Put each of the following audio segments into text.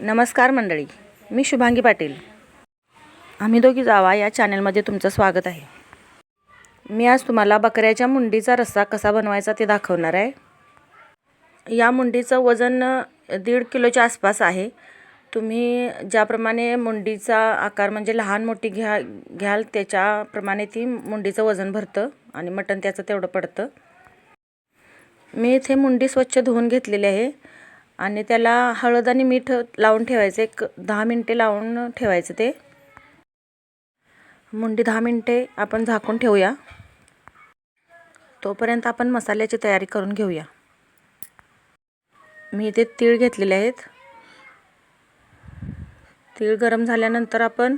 नमस्कार मंडळी मी शुभांगी पाटील. आम्ही दोघी जावा या चॅनलमध्ये तुमचं स्वागत आहे. मी आज तुम्हाला बकऱ्याच्या मुंडीचा रस्सा कसा बनवायचा ते दाखवणार आहे. या मुंडीचं वजन दीड किलोच्या आसपास आहे. तुम्ही ज्याप्रमाणे मुंडीचा आकार म्हणजे लहान मोठी घ्या घ्याल त्याच्याप्रमाणे ती मुंडीचं वजन भरतं आणि मटण त्याचं तेवढं पडतं. मी इथे मुंडी स्वच्छ धुवून घेतलेली आहे. आणि त्याला हळद आणि मीठ लावून ठेवायचं एक दहा मिनटे लावून ठेवायचं ते. मुंडी दहा मिनटे आपण झाकून ठेवूया. तोपर्यंत आपण मसाल्याची तयारी करून घेऊया. मी इथे तीळ घेतलेले आहेत. तीळ गरम झाल्यानंतर आपण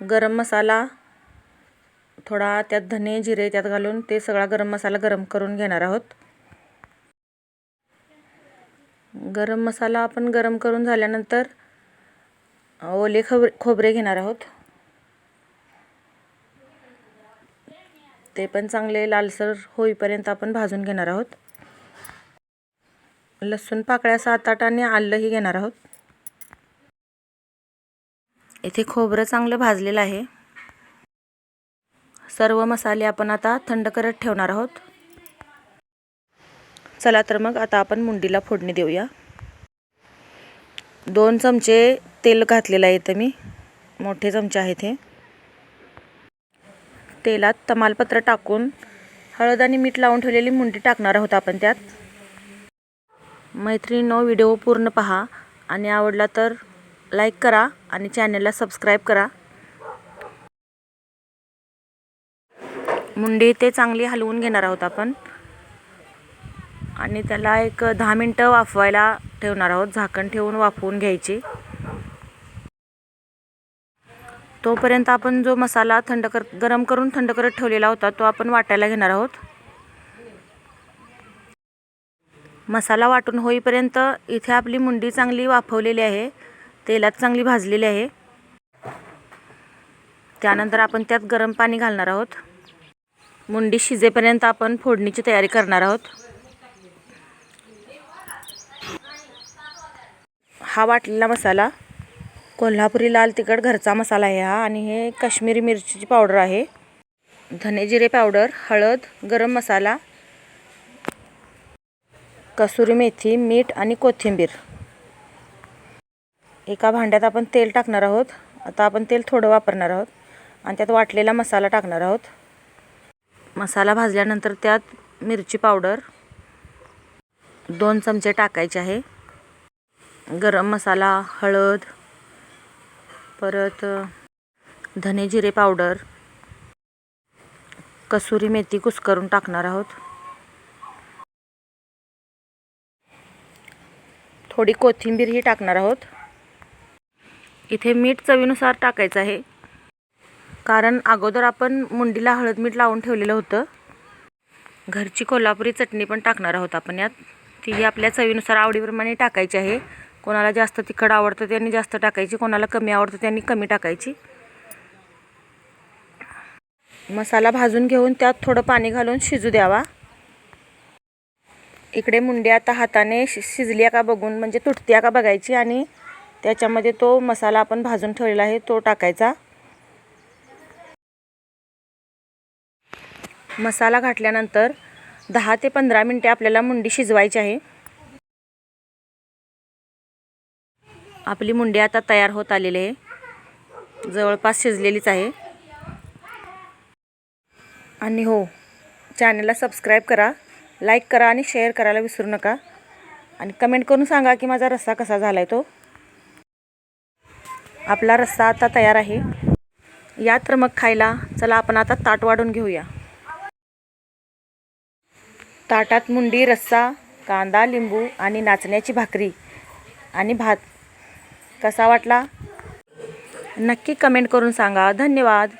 गरम मसाला थोडा त्यात धने जिरे त्यात घालून ते सगळा गरम मसाला गरम करून घेणार आहोत. गरम मसाला आपण गरम करून झाल्यानंतर ओले खोबरे खोबरे घेणार आहोत. ते पण चांगले लालसर होईपर्यंत आपण भाजून घेणार आहोत. लसूण पाकळ्या सात आठ आणि आलंही घेणार आहोत. इथे खोबरं चांगलं भाजलेलं आहे. सर्व मसाले आपण आता थंड करत ठेवणार आहोत. चला तर मग आता आपण मुंडीला फोडणी देऊया. दोन चमचे तेल घातलेलं आहे इथं मी. मोठे चमचे आहेत हे. तेलात तमालपत्र टाकून हळद आणि मीठ लावून ठेवलेली मुंडी टाकणार आहोत आपण त्यात. मैत्रिणीनो व्हिडिओ पूर्ण पहा आणि आवडला तर लाईक करा आणि चॅनलला सबस्क्राईब करा. मुंडी ते चांगली हलवून घेणार आहोत आपण. आणि त्याला एक दहा मिनटं वाफवायला ठेवणार आहोत. झाकण ठेवून वाफवून घ्यायची. तोपर्यंत आपण जो मसाला थंड कर गरम करून थंड करत ठेवलेला होता तो आपण वाटायला घेणार आहोत. मसाला वाटून होईपर्यंत इथे आपली मुंडी चांगली वाफवलेली आहे. तेलात चांगली भाजलेली आहे. त्यानंतर आपण त्यात गरम पाणी घालणार आहोत. मुंडी शिजेपर्यंत आपण फोडणीची तयारी करणार आहोत. हा वाटलेला मसाला. कोल्हापुरी लाल तिखट घरचा मसाला आहे हा आणि हे काश्मीरी मिरचीची पावडर आहे. धने जिरे पावडर हळद गरम मसाला कसुरी मेथी मीठ आणि कोथिंबीर. एका भांड्यात आपण तेल टाकणार आहोत. आता आपण तेल थोडं वापरणार आहोत आणि त्यात वाटलेला मसाला टाकणार आहोत. मसाला भाजल्यानंतर त्यात मिरची पावडर दोन चमचे टाकायचे आहे. गरम मसाला हळद परत धने जिरे पावडर कसुरी मेथी कुस्करून टाकणार आहोत. थोडी कोथिंबीरही टाकणार आहोत. इथे मीठ चवीनुसार टाकायचं आहे. कारण अगोदर आपण मुंडीला हळद मीठ लावून ठेवलेलं होतं. घरची कोल्हापुरी चटणी पण टाकणार आहोत आपण यात. तीही आपल्या चवीनुसार आवडीप्रमाणे टाकायची आहे. कोणाला जास्त तिखट आवडतं त्यांनी जास्त टाकायची कोणाला कमी आवडतं त्यांनी कमी टाकायची. मसाला भाजून घेऊन त्यात थोडं पाणी घालून शिजू द्यावा. इकडे मुंडी आता हाताने शि शिजली का बघून म्हणजे तुटत्या का बघायची आणि त्याच्यामध्ये तो मसाला आपण भाजून ठेवलेला आहे तो टाकायचा. मसाला घातल्यानंतर दहा ते पंधरा मिनटे आपल्याला मुंडी शिजवायची आहे. आपली मुंडी आता तयार होत आलेली आहे. जवळपास शिजलेलीच आहे. आणि हो चॅनलला सबस्क्राईब करा लाईक करा आणि शेअर करायला विसरू नका. आणि कमेंट करून सांगा की माझा रस्सा कसा झाला आहे तो. आपला रस्सा आता तयार आहे. या तर मग खायला चला आपण आता ताट वाढून घेऊया. ताटात मुंडी रस्सा कांदा लिंबू आणि नाचण्याची भाकरी आणि भात. कसा वाटला? नक्की कमेंट करून सांगा. धन्यवाद.